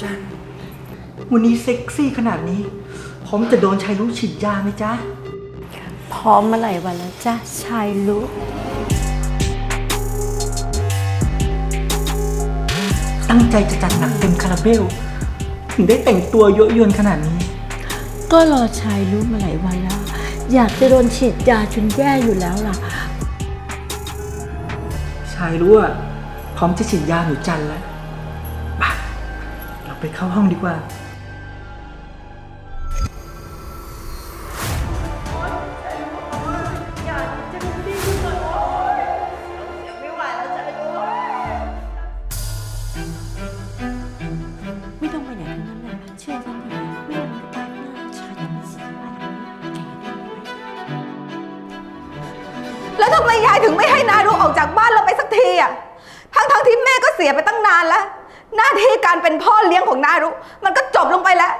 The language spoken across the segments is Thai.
จันวันนี้เซ็กซี่ขนาดนี้ พร้อมจะโดนชายรู้ฉีดยาไหมจ๊ะ พร้อมมาหลายวันแล้วจ้ะชายรู้ตั้งใจจะจัดหนักเต็มคาราเบล ถึงได้แต่งตัวเยอะยวนขนาดนี้ ก็รอชายรู้มาหลายวันแล้ว อยากจะโดนฉีดยาจนแย่อยู่แล้วล่ะ ชายรู้ว่าพร้อมจะฉีดยาหนูจันแล้วไปเรา ไปเข้าห้องดีกว่า ไม่ต้องไปไหนทั้งนั้นแหละเชื่อฉันดิไม่งั้นมันตายหน้าชายจะเสียบ้าแกได้ไหมแล้วทำไมยายถึงไม่ให้นาดูออกจากบ้านเราไปสักทีอะ ทั้งทั้งๆที่แม่ก็เสียไปตั้งนานแล้ว หน้าที่การเป็นพ่อเลี้ยงของนารุมันก็จบลงไปแล้ว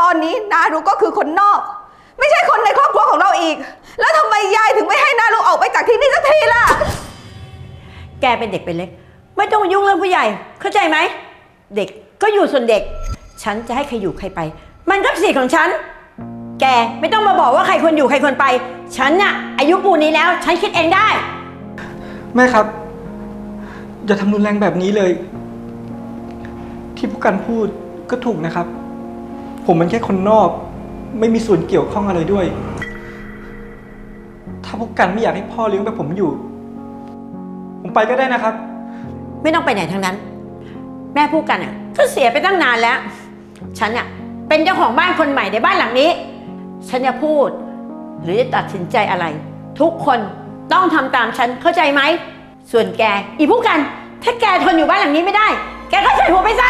ตอนนี้นารุก็คือคนนอก ไม่ใช่คนในครอบครัวของเราอีก แล้วทำไมยายถึงไม่ให้นารุออกไปจากที่นี่สักทีล่ะ แกเป็นเด็กเป็นเล็ก ไม่ต้องมายุ่งเรื่องผู้ใหญ่ เข้าใจไหม เด็กก็อยู่ส่วนเด็ก ฉันจะให้ใครอยู่ใครไป มันก็สิทธิ์ของฉัน แกไม่ต้องมาบอกว่าใครควรอยู่ใครควรไป ฉันน่ะ อายุปูนนี้แล้ว ฉันคิดเองได้ แม่ครับ อย่าทำรุนแรงแบบนี้เลย ที่ผู้การพูดก็ถูกนะครับ ผมมันแค่คนนอก ไม่มีส่วนเกี่ยวข้องอะไรด้วย ถ้าผู้การไม่อยากให้พ่อเลี้ยงแบบผมอยู่ ผมไปก็ได้นะครับ ไม่ต้องไปไหนทั้งนั้น แม่พูดกันอะก็เสียไปตั้งนานแล้ว ฉันอะเป็นเจ้าของบ้านคนใหม่ในบ้านหลังนี้ ฉันจะพูด หรือจะตัดสินใจอะไร ทุกคนต้องทำตามฉันเข้าใจไหม ส่วนแก อีผู้กัน ถ้าแกทนอยู่บ้านหลังนี้ไม่ได้ แกก็ใส่หัวไปซะ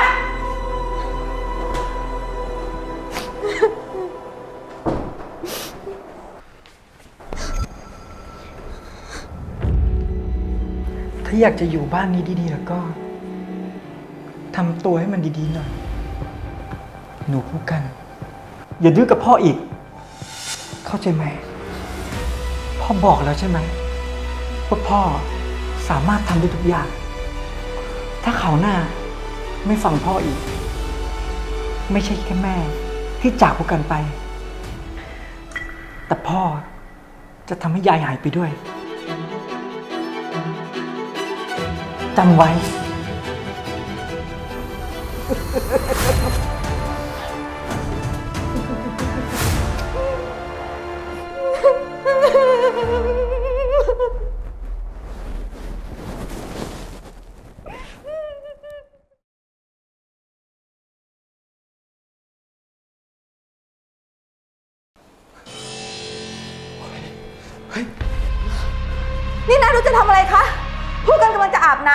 ถ้าอยากจะอยู่บ้านนี้ดีๆแล้วก็ทำตัวให้มันดีๆหน่อย หนูพูดกัน อย่าดื้อกับพ่ออีก เข้าใจไหม พ่อบอกแล้วใช่ไหมว่าพ่อสามารถทำได้ทุกอย่าง ถ้าเขาวหน้า ไม่ฟังพ่ออีก ไม่ใช่แค่แม่ที่จากพวกกันไป แต่พ่อจะทำให้ยายหายไปด้วยจำไว้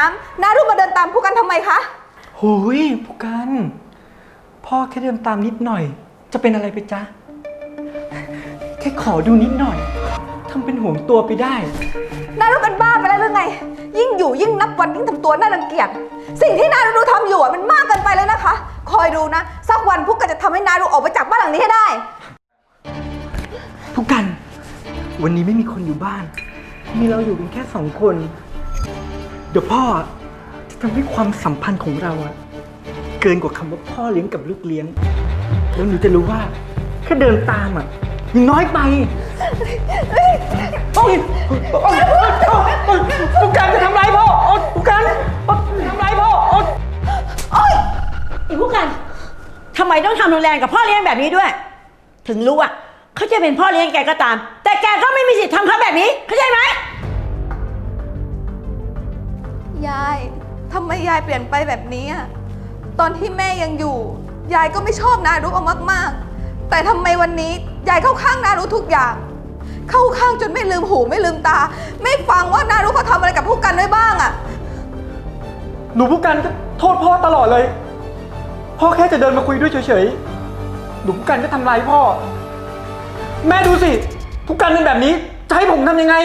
ลังจะอาบน้ำนารุมาเดินตามผู้กันทำไมคะหุยผู้กัน พ่อแค่เดินตามนิดหน่อย จะเป็นอะไรไปจ๊ะ แค่ขอดูนิดหน่อยทำเป็นห่วงตัวไปได้นารุเป็นบ้าไปแล้วหรือไง ยิ่งอยู่ยิ่งนับวันยิ่งทำตัวน่ารังเกียจ สิ่งที่นารุทำอยู่อะมันมากเกินไปเลยนะคะ คอยดูนะ สักวันพวกกันจะทำให้นารุออกไปจากบ้านหลังนี้ให้ได้ ผู้กัน วันนี้ไม่มีคนอยู่บ้าน มีเราอยู่กันแค่สองคน เดี๋ยวพ่อจะทำให้ความสัมพันธ์ของเราอะเกินกว่าคำว่าพ่อเลี้ยงกับลูกเลี้ยง แล้วหนูจะรู้ว่าแค่เดินตามอะยังน้อยไปโอ๊ยโอ๊ยโอ๊ยโอ๊ยโอ๊ยผู้กันจะทำร้ายพ่อโอ๊ยผู้กันโอ๊ยทำร้ายพ่อโอ๊ยอีผู้กันทำไมต้องทำรุนแรงกับพ่อเลี้ยงแบบนี้ด้วย ถึงรู้อะเขาจะเป็นพ่อเลี้ยงแกก็ตาม แต่แกก็ไม่มีสิทธิ์ทำเขาแบบนี้เข้าใจไหม ยาย ทำไมยายเปลี่ยนไปแบบนี้อะตอนที่แม่ยังอยู่ ยายก็ไม่ชอบนารุเอามากๆ แต่ทำไมวันนี้ยายเข้าข้างนารุทุกอย่าง เข้าข้างจนไม่ลืมหูไม่ลืมตา ไม่ฟังว่านารุเขาทำอะไรกับผู้กันไว้บ้างอะหนูผู้กันก็โทษพ่อตลอดเลย พ่อแค่จะเดินมาคุยด้วยเฉยๆ หนูผู้กันก็ทำร้ายพ่อ แม่ดูสิ ผู้กันเป็นแบบนี้จะให้ผมทำยังไง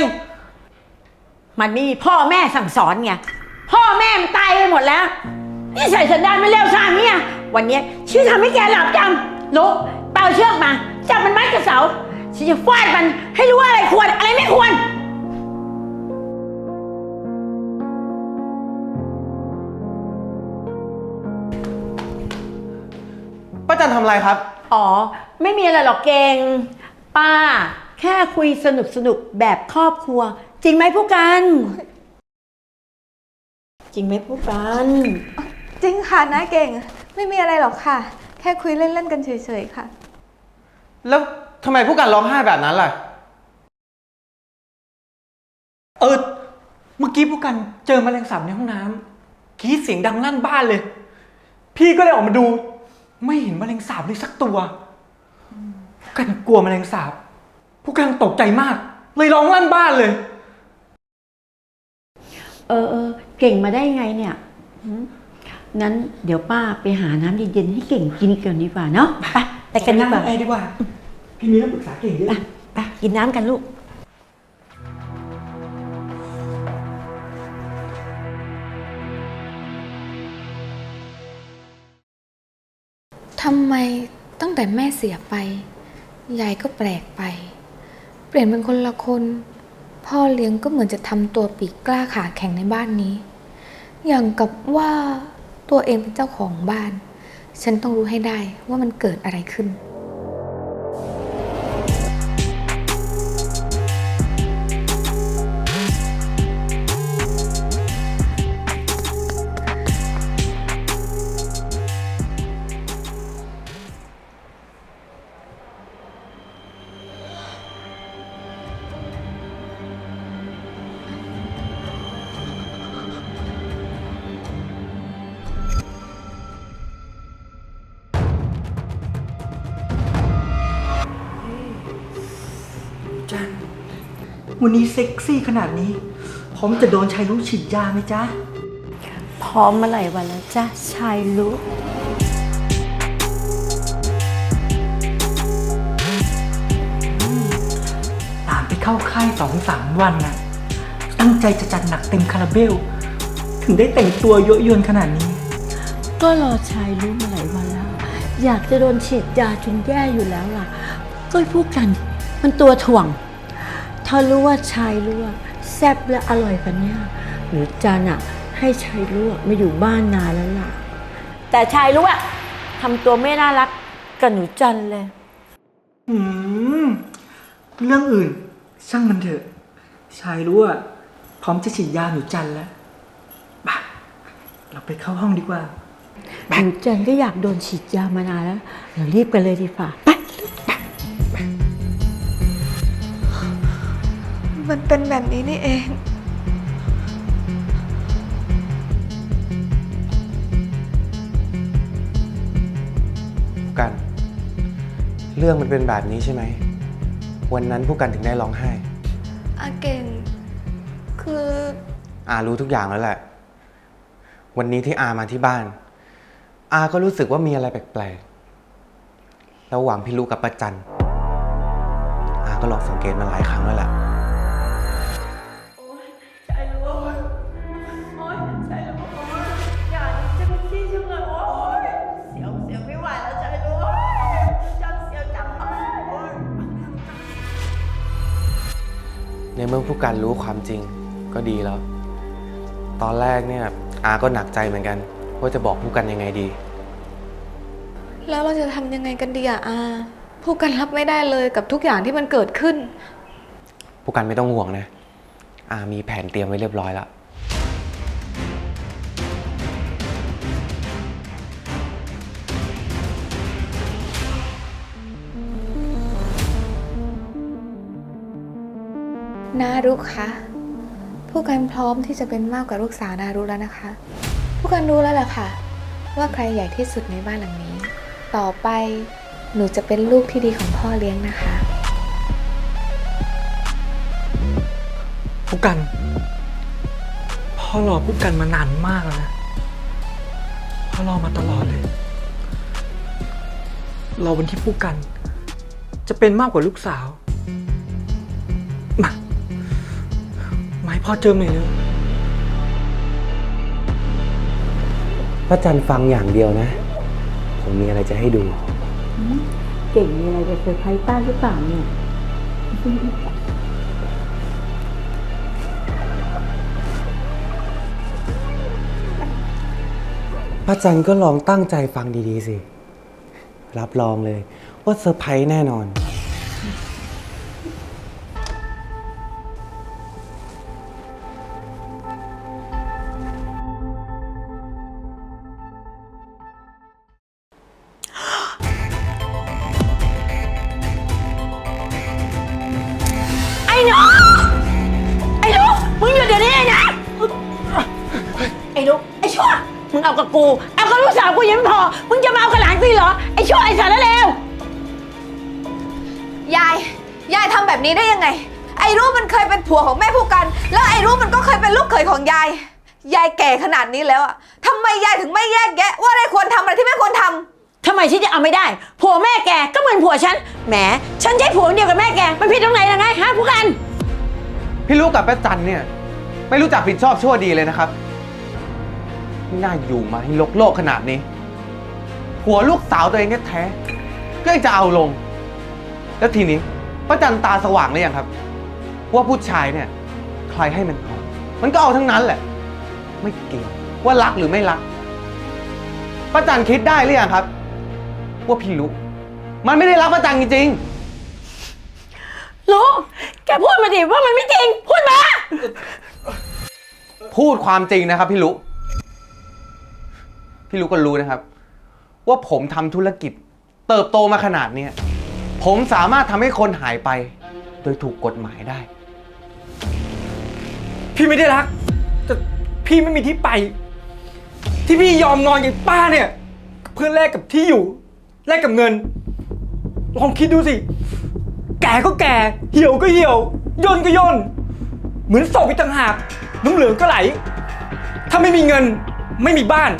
มันไม่มีพ่อแม่สั่งสอนไง พ่อแม่มันตายไปหมดแล้ว นี่ใส่สันดานไม่เร็วชาเนี่ย วันเนี้ยชื่อทำให้แกหลับจำลุกเป่าเชือกมา จับมันมัดกับเสา ฉันจะฟาดมันให้รู้ว่าอะไรควรอะไรไม่ควรจันทำอะไรครับ อ๋อ ไม่มีอะไรหรอกเก่งป้า แค่คุยสนุกสนุกๆแบบครอบครัว จริงไหมผู้กัน จริงไหมผู้กัน จริงค่ะน้าเก่ง ไม่มีอะไรหรอกค่ะ แค่คุยเล่นๆกันเฉยๆค่ะ แล้วทำไมผู้กันร้องไห้แบบนั้นล่ะ เออ เมื่อกี้ผู้กันเจอแมลงสาบในห้องน้ำกรีดเสียงดังลั่นบ้านเลย พี่ก็เลยออกมาดู ไม่เห็นแมลงสาบเลยสักตัวผู้กันกลัวแมลงสาบ ผู้กันตกใจมาก เลยร้องลั่นบ้านเลย เออเออ เก่งมาได้ไงเนี่ยหืมงั้นเดี๋ยวป้าไปหาน้ำเย็นๆให้เก่งกินก่อนดีกว่าเนาะไปไปกันดีกว่าไปดีกว่าพี่มีเรื่องปรึกษาเก่งเยอะไปไปกินน้ำกันลูกทำไมตั้งแต่แม่เสียไป ยายก็แปลกไป เปลี่ยนเป็นคนละคน พ่อเลี้ยงก็เหมือนจะทำตัวปีกกล้าขาแข็งในบ้านนี้ อย่างกับว่าตัวเองเป็นเจ้าของบ้าน ฉันต้องรู้ให้ได้ว่ามันเกิดอะไรขึ้น วันนี้เซ็กซี่ขนาดนี้ พร้อมจะโดนชายรู้ฉีดยาไหมจ๊ะ พร้อมเมื่อไหร่วันแล้วจ้าชายรู้ตามไปเข้าค่ายสองสามวันน่ะ ตั้งใจจะจัดหนักเต็มคาราเบล ถึงได้แต่งตัวเยอะยวนขนาดนี้ ก็รอชายรู้มาหลายวันแล้ว อยากจะโดนฉีดยาจนแย่อยู่แล้วล่ะ ก็พูดกัน มันตัวถ่วง ถ้ารู้ว่าชายรู้ว่าแซ่บและอร่อยกันเนี่ยหรือจันอะให้ชายรู้อะมาอยู่บ้านนานแล้วล่ะ แต่ชายรู้อะทำตัวไม่น่ารักกับหนูจันเลย อืม เรื่องอื่น ช่างมันเถอะ ชายรู้ว่าพร้อมจะฉีดยาหนูจันแล้วไปเราไปเข้าห้องดีกว่า หนูจันก็อยากโดนฉีดยามานานแล้ว เรารีบกันเลยดีกว่าไป มันเป็นแบบนี้นี่เอง ผู้กัน เรื่องมันเป็นแบบนี้ใช่ไหม วันนั้นผู้กันถึงได้ร้องไห้ อาเก่ง คืออารู้ทุกอย่างแล้วแหละ วันนี้ที่อามาที่บ้าน อาก็รู้สึกว่ามีอะไรแปลกๆระหว่างพี่ลูกกับป้าจันอาก็ลองสังเกตมาหลายครั้งแล้วแหละ เมื่อผู้กันรู้ความจริงก็ดีแล้ว ตอนแรกเนี่ยอาก็หนักใจเหมือนกัน ว่าจะบอกผู้กันยังไงดี แล้วเราจะทำยังไงกันดีอะอาผู้กันรับไม่ได้เลยกับทุกอย่างที่มันเกิดขึ้น ผู้กันไม่ต้องห่วงนะอามีแผนเตรียมไว้เรียบร้อยแล้ว นารุคะผู้กันพร้อมที่จะเป็นมากกว่าลูกสาวนารุแล้วนะคะ ผู้กันรู้แล้วล่ะค่ะ ว่าใครใหญ่ที่สุดในบ้านหลังนี้ ต่อไปหนูจะเป็นลูกที่ดีของพ่อเลี้ยงนะคะ ผู้กัน พ่อรอผู้กันมานานมากแล้วนะ พ่อรอมาตลอดเลย รอวันที่ผู้กัน จะเป็นมากกว่าลูกสาว พ่อเจิมหน่อยเร็วป้าจันฟังอย่างเดียวนะ ผมมีอะไรจะให้ดู เก่งมีอะไรจะเซอร์ไพรส์ป้าหรือเปล่าเนี่ยป้าจันก็ลองตั้งใจฟังดีๆสิ รับรองเลยว่าเซอร์ไพรส์แน่นอน เอากับกูเอากับลูกสาวกูยังไม่พอ มึงจะมาเอากับหลานกูอีกเหรอ ไอ้ชั่วไอ้สารเลวยาย ยายทำแบบนี้ได้ยังไง ไอ้รูปมันเคยเป็นผัวของแม่ผู้กัน แล้วไอ้รูปมันก็เคยเป็นลูกเขยของยาย ยายแก่ขนาดนี้แล้วอะทำไมยายถึงไม่แยกแยะ ว่าอะไรควรทำอะไรที่ไม่ควรทำทำไมฉันจะเอาไม่ได้ ผัวแม่แกก็เหมือนผัวฉัน แหม ฉันใช้ผัวเดียวกับแม่แก มันผิดตรงไหนล่ะไงฮะผู้กัน พี่ลูกกับป้าจันเนี่ย ไม่รู้จักผิดชอบชั่วดีเลยนะครับ ไม่น่าอยู่มาให้ลกโลกขนาดนี้ หัวลูกสาวตัวเองแท้ๆก็ยังจะเอาลง แล้วทีนี้ป้าจันตาสว่างเลยยังครับ ว่าผู้ชายเนี่ย ใครให้มันเอา มันก็เอาทั้งนั้นแหละ ไม่เกี่ยวว่ารักหรือไม่รักป้าจันคิดได้หรือยังครับ ว่าพี่ลุกมันไม่ได้รักป้าจันจริงๆลูกแกพูดมาดิว่ามันไม่จริง พูดมาพูดความจริงนะครับพี่ลุ พี่ลุก็รู้นะครับ ว่าผมทำธุรกิจ เติบโตมาขนาดเนี้ยผมสามารถทำให้คนหายไป โดยถูกกฎหมายได้ พี่ไม่ได้รัก แต่พี่ไม่มีที่ไป ที่พี่ยอมนอนกับป้าเนี่ย เพื่อแลกกับที่อยู่ แลกกับเงิน ลองคิดดูสิ แก่ก็แก่ เหี่ยวก็เหี่ยว ย่นก็ย่น เหมือนศพอีกต่างหากน้ำเหลืองก็ไหล ถ้าไม่มีเงิน ไม่มีบ้าน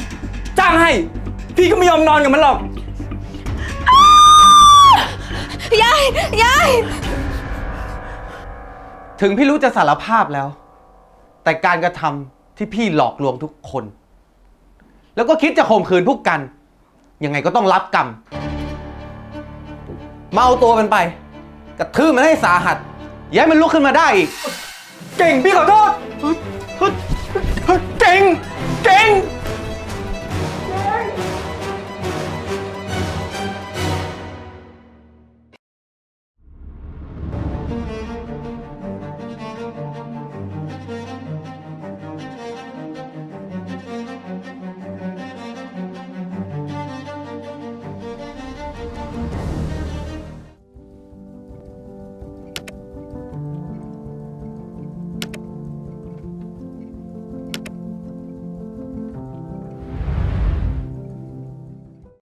จ้างให้ พี่ก็ไม่ยอมนอนกับมันหรอก ยาย ยาย ถึงพี่ลุจะสารภาพแล้ว แต่การกระทำที่พี่หลอกลวงทุกคน แล้วก็คิดจะข่มขืนพวกกัน ยังไงก็ต้องรับกรรมมาเอาตัวมันไป กระทืบมันให้สาหัสอย่าให้มันลุกขึ้นมาได้อีก เก่งพี่ขอโทษเฮ้ยเฮ้ยเฮ้ยเก่ง เก่ง